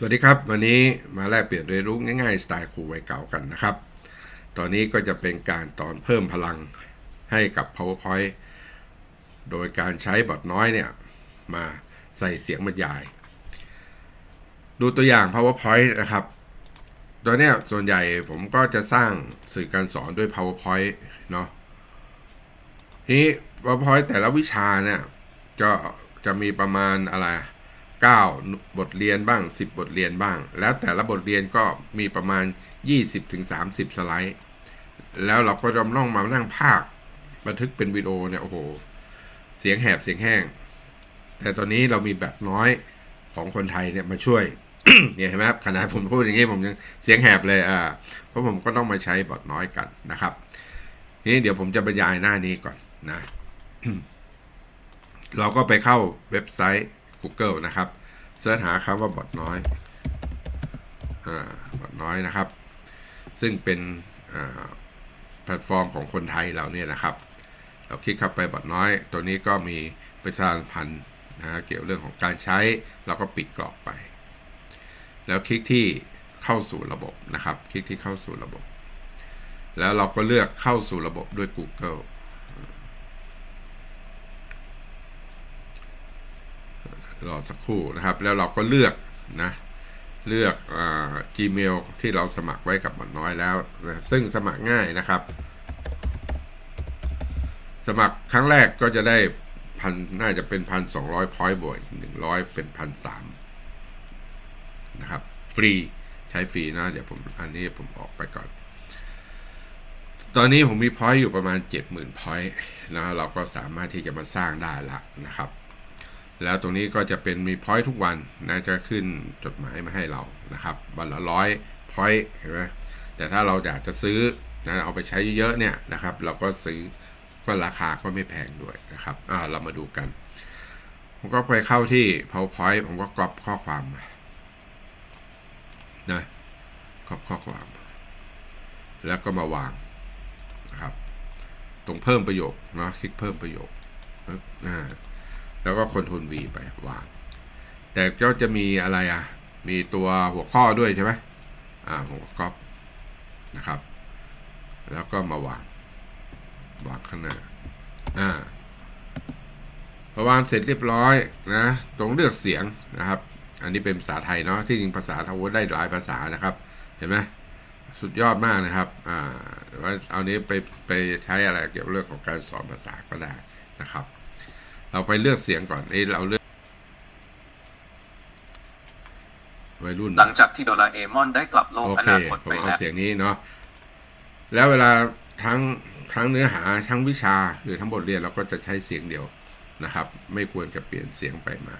สวัสดีครับ วันนี้มาแลกเปลี่ยนเรียนรู้ง่ายๆ สไตล์ครูวัยเก่ากันนะครับ ตอนนี้ก็จะเป็นการตอนเพิ่มพลังให้กับ PowerPoint โดยการใช้บทน้อยเนี่ย มาใส่เสียงบรรยาย ดูตัวอย่าง PowerPoint นะครับ ตัวเนี้ยส่วนใหญ่ผมก็จะสร้างสื่อการสอนด้วย PowerPoint เนาะทีนี้ PowerPoint แต่ละวิชาเนี่ย ก็จะมีประมาณอะไร 9 บทเรียนบ้าง 10 บทเรียนบ้าง แล้วแต่ละบทเรียนก็มีประมาณ 20-30 สไลด์ แล้วเราก็จะต้องมานั่งภาค บันทึกเป็นวิดีโอเนี่ย โอ้โห เสียงแหบเสียงแห้ง แต่ตอนนี้เรามีแบบน้อยของคนไทยเนี่ยมาช่วยเนี่ยเห็นไหมครับขนาดผมพูดอย่างนี้ผมยังเสียงแหบเลยอ่าเพราะผมก็ต้องมาใช้บทน้อยกันนะครับ ทีนี้เดี๋ยวผมจะบรรยายหน้านี้ก่อนนะ เราก็ไปเข้าเว็บไซต์ Google นะครับเสิร์ชหาคำว่าบอทน้อยอทน้อยนะครับ ซึ่งเป็นแพลตฟอร์มของคนไทยเราเนี่ยนะครับ เราคลิกเข้าไปบอทน้อย ตัวนี้ก็มีประชาสัมพันธ์นะฮะเกี่ยวเรื่องของการใช้เราก็ปิดกรอกไป แล้วคลิกที่เข้าสู่ระบบนะครับ คลิกที่เข้าสู่ระบบ แล้วเราก็เลือกเข้าสู่ระบบด้วย Google รอสักครู่นะครับ แล้วเราก็เลือกนะเลือกอ Gmail ที่เราสมัครไว้กับหมอนน้อยแล้วนะซึ่งสมัครง่ายนะครับ สมัครครั้งแรกก็จะได้พันน่าจะเป็นพันสองร้อยพอยต์บวกหนึ่งร้อยเป็นพันสามนะครับ ฟรีใช้ฟรีนะ เดี๋ยวผมอันนี้ผมออกไปก่อน ตอนนี้ผมมีพอยต์อยู่ประมาณเจ็ดหมื่นพอยต์นะเราก็สามารถที่จะมาสร้างได้ละนะครับ แล้วตรงนี้ก็จะเป็นมีพอยต์ทุกวันนะจะขึ้นจดหมายมาให้เรานะครับ วันละร้อยพอยต์เห็นไหมแต่ถ้าเราอยากจะซื้อนะเอาไปใช้เยอะเนี่ยนะครับ เราก็ซื้อก็ราคาก็ไม่แพงด้วยนะครับอ่าเรามาดูกัน ผมก็ไปเข้าที่ PowerPoint ผมก็กรอบข้อความมานะกรอบข้อความ แล้วก็มาวางนะครับ ตรงเพิ่มประโยคเนาะคลิกเพิ่มประโยคอ่า แล้วก็คอนโทรล V ไปวาง แต่ก็จะมีอะไรอะ มีตัวหัวข้อด้วยใช่ไหมอ่าผมก็ก๊อปนะครับ แล้วก็มาวาง วางข้างหน้า อ่าพอวางเสร็จเรียบร้อยนะ ตรงเลือกเสียงนะครับ อันนี้เป็นภาษาไทยเนาะ ที่จริงภาษาทาวได้หลายภาษานะครับ เห็นไหมสุดยอดมากนะครับ อ่าว่าเอานี้ไปไปใช้อะไรเกี่ยวกับเรื่องของการสอนภาษาก็ได้นะครับ เราไปเลือกเสียงก่อนเอ้เราเลือกวัยรุ่นหลังจากที่โดราเอมอนได้กลับโลกโออเคนาคตผมไปเอาแล้วเสียงนี้เนาะแล้วเวลาทั้งทั้งเนื้อหาทั้งวิชาหรือทั้งบทเรียนเราก็จะใช้เสียงเดียวนะครับ ไม่ควรจะเปลี่ยนเสียงไปมา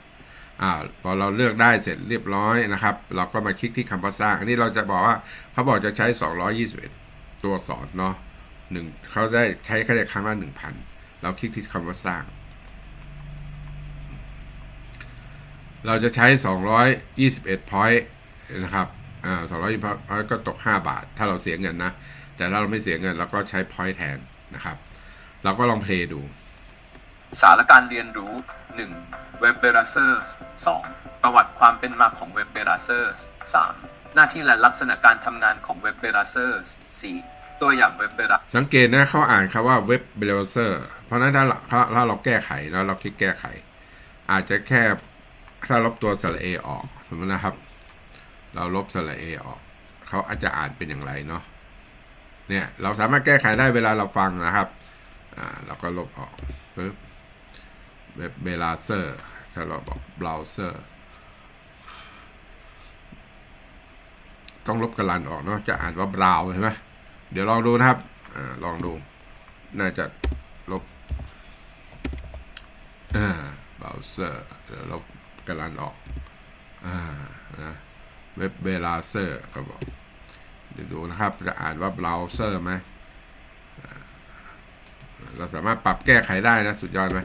อ่าพอเราเลือกได้เสร็จเรียบร้อยนะครับ เราก็มาคลิกที่คำว่าสร้างอันนี้เราจะบอกว่าเขาบอกจะใช้ 221 ตัวสอนเนาะหนึ่งเขาได้ใช้แค่ครั้งละหนึ่งพันเราคลิกที่คำว่าสร้าง เราจะใช้ 221 point นะครับอ่า220 point ก็ตก 5 บาท ถ้าเราเสียเงินนะ แต่ถ้าเราไม่เสียเงินเราก็ใช้ point แทนนะครับ เราก็ลองเพลย์ดู สารการเรียนรู้ 1. เว็บเบราเซอร์ 2. ประวัติความเป็นมาของเว็บเบราเซอร์ 3. หน้าที่และลักษณะการทำงานของเว็บเบราเซอร์ 4. ตัวอย่างเว็บเบราสังเกตนะเขาอ่านคำว่าเว็บเบราว์เซอร์ เพราะฉะนั้นถ้าเราถ้าเราแก้ไขแล้วเราคลิกแก้ไข อาจจะแค่ ถ้าลบตัวสระเอออก สมมตินะครับ เราลบสระเอออก เขาอาจจะอ่านเป็นอย่างไรเนาะเนี่ยเราสามารถแก้ไขได้เวลาเราฟังนะครับอ่าเราก็ลบออกปึ๊บเว็บเบราว์เซอร์ถ้าเราบอกเบราว์เซอร์ต้องลบกระลันออกเนาะจะอ่านว่าบราวใช่ไหมเดี๋ยวลองดูนะครับอ่าลองดู น่าจะลบอ่าเบราว์เซอร์เดี๋ยวลบ กระลันออก อ่า นะเว็บเบราว์เซอร์เขาบอกเดี๋ยวดูนะครับ จะอ่านว่าเบราว์เซอร์ไหมอ่าเราสามารถปรับแก้ไขได้นะ สุดยอดไหม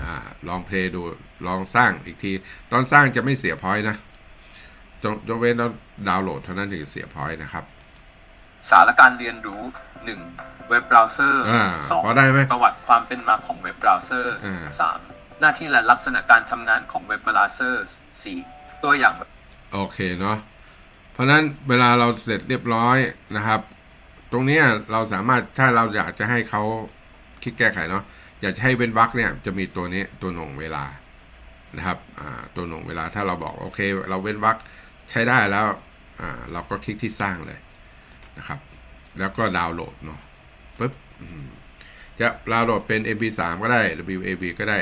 อ่าลองเพลย์ดู ลองสร้างอีกที ตอนสร้างจะไม่เสียพอยต์นะจงยกเว้นเราดาวน์โหลดเท่านั้นถึงจะเสียพอยต์นะครับ สารการเรียนรู้ 1. เว็บเบราว์เซอร์อ่าพอได้ไหม 2. ประวัติความเป็นมาของเว็บเบราว์เซอร์อ่า 3. หน้าที่และลักษณะการทำงานของเว็บเบราว์เซอร์ 4. ตัวอย่าง โอเคเนาะเพราะนั้นเวลาเราเสร็จเรียบร้อยนะครับ ตรงนี้เราสามารถถ้าเราอยากจะให้เขาคิดแก้ไขเนาะอยากจะให้เว้นวรรคเนี่ยจะมีตัวนี้ตัวหน่วงเวลานะครับตัวหน่วงเวลาถ้าเราบอกโอเค เราเว้นวรรคใช้ได้แล้วเราก็คลิกที่สร้างเลยนะครับ แล้วก็ดาวน์โหลดเนาะปึ๊บจะดาวน์โหลดเป็น MP3 ก็ได้ WAV ก็ได้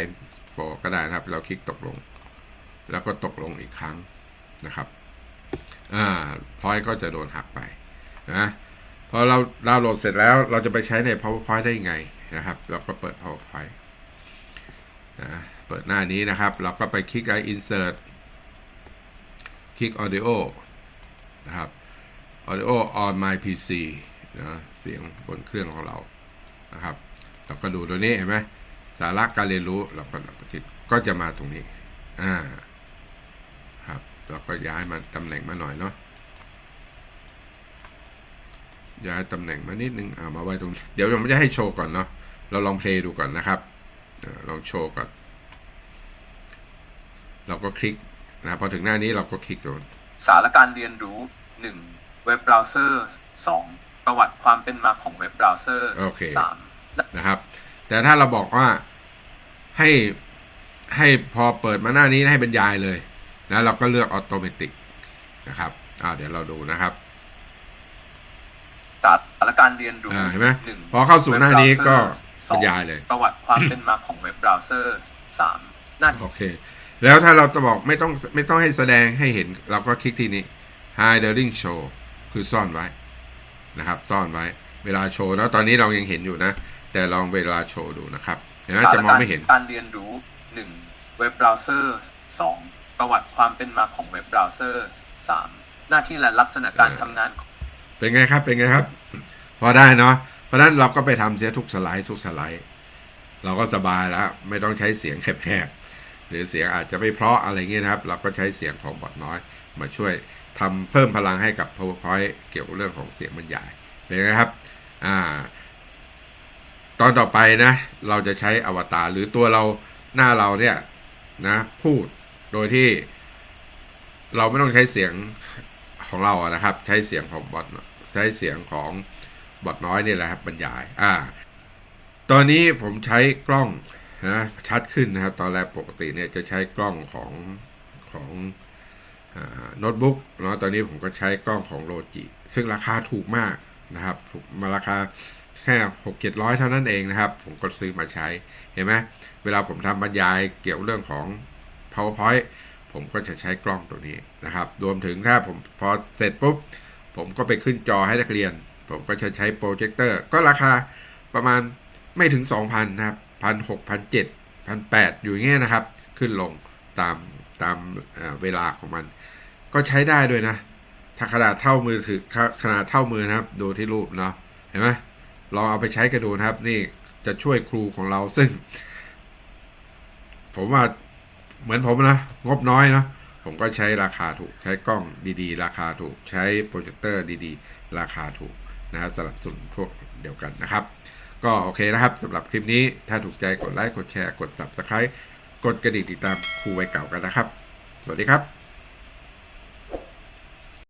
M4 ก็ได้นะครับ เราคลิกตกลง แล้วก็ตกลงอีกครั้งนะครับอ่าพอยก็จะโดนหักไปนะพอเราดาวน์โหลดเสร็จแล้วเราจะไปใช้ใน PowerPoint ได้ยังไงนะครับ เราก็เปิด PowerPoint นะเปิดหน้านี้นะครับ เราก็ไปคลิกไอ Insert คลิก Audio นะครับ Audio on my PC นะเสียงบนเครื่องของเรานะครับ เราก็ดูตัวนี้เห็นไหม สาระการเรียนรู้เราก็คลิกก็จะมาตรงนี้ อ่า ครับเราก็ย้ายมาตำแหน่งมาหน่อยเนาะย้ายตำแหน่งมานิดนึงเอามาไว้ตรง เดี๋ยวผมจะให้โชว์ก่อนเนาะเราลองเพลย์ดูก่อนนะครับเอ่อลองโชว์ก่อน เราก็คลิกนะพอถึงหน้านี้เราก็คลิกตรงสารการเรียนรู้ 1. เว็บเบราว์เซอร์ 2. ประวัติความเป็นมาของเว็บเบราว์เซอร์โอเค 3. นะครับ แต่ถ้าเราบอกว่าให้ให้พอเปิดมาหน้านี้ให้บรรยายเลยนะเราก็เลือกออโตเมติกนะครับอ่าเดี๋ยวเราดูนะครับสารการเรียนรู้อ่าเห็นไหมนึ่งพอเข้าสู่หน้านี้ก็ว็บบรเรรยายเลย ประวัติความเป็นมาของเว็บเบราว์เซอร์ 3. หน้าโอเค แล้วถ้าเราจะบอกไม่ต้องไม่ต้องให้แสดงให้เห็น เราก็คลิกที่นี้ hiding show คือซ่อนไว้นะครับ ซ่อนไว้ เวลาโชว์แล้วตอนนี้เรายังเห็นอยู่นะ แต่ลองเวลาโชว์ดูนะครับเห็นไหมจะมองไม่เห็นการเรียนรู้ 1. เว็บเบราว์เซอร์ 2. ประวัติความเป็นมาของเว็บเบราว์เซอร์ 3. หน้าที่และลักษณะการเออทำงานของเป็นไงครับเป็นไงครับ พอได้เนาะเพราะฉะนั้นเราก็ไปทำเสียทุกสไลด์ทุกสไลด์ เราก็สบายแล้ว ไม่ต้องใช้เสียงแคบๆหรือเสียงอาจจะไม่เพราะอะไรเงี้ยนะครับ เราก็ใช้เสียงของบอทน้อย มาช่วยทำเพิ่มพลังให้กับ PowerPoint เกี่ยวกับเรื่องของเสียงบรรยายเป็นไงครับ อ่า ตอนต่อไปนะ เราจะใช้อวตารหรือตัวเราหน้าเราเนี่ยนะพูดโดยที่ เราไม่ต้องใช้เสียงของเราอะนะครับ ใช้เสียงของบอทใช้เสียงของบอทน้อยนี่แหละครับบรรยายอ่าตอนนี้ผมใช้กล้องนะชัดขึ้นนะครับ ตอนแรกปกติเนี่ยจะใช้กล้องของของโน้ตบุ๊กเนาะตอนนี้ผมก็ใช้กล้องของโลจิซึ่งราคาถูกมากนะครับถูกมาราคา แค่หกเจ็ดร้อยเท่านั้นเองนะครับ ผมก็ซื้อมาใช้ เห็นไหมเวลาผมทำบรรยายเกี่ยวเรื่องของ PowerPoint ผมก็จะใช้กล้องตัวนี้นะครับ รวมถึงถ้าผมพอเสร็จปุ๊บ ผมก็ไปขึ้นจอให้นักเรียน ผมก็จะใช้โปรเจคเตอร์ ก็ราคาประมาณไม่ถึง 2,000 นะครับพันหกพันเจ็ดพันแปดอยู่งเงี้ยนะครับ ขึ้นลงตามตามเอ่อเวลาของมัน ก็ใช้ได้ด้วยนะ ถ้าขนาดเท่ามือถือขนาดเท่ามือนะครับ ดูที่รูปเนาะเห็นไหม ลองเอาไปใช้กันดูนะครับ นี่จะช่วยครูของเราซึ่ง ผมว่าเหมือนผมนะ งบน้อยเนาะผมก็ใช้ราคาถูก ใช้กล้องดีๆ ราคาถูก ใช้โปรเจคเตอร์ดีๆ ราคาถูกนะฮะสลับสุนพวกเดียวกันนะครับ ก็โอเคนะครับสำหรับคลิปนี้ถ้าถูกใจกดไลค์กดแชร์กด Subscribe กดกระดิ่งติดตามครูไว้เก่ากันนะครับ สวัสดีครับ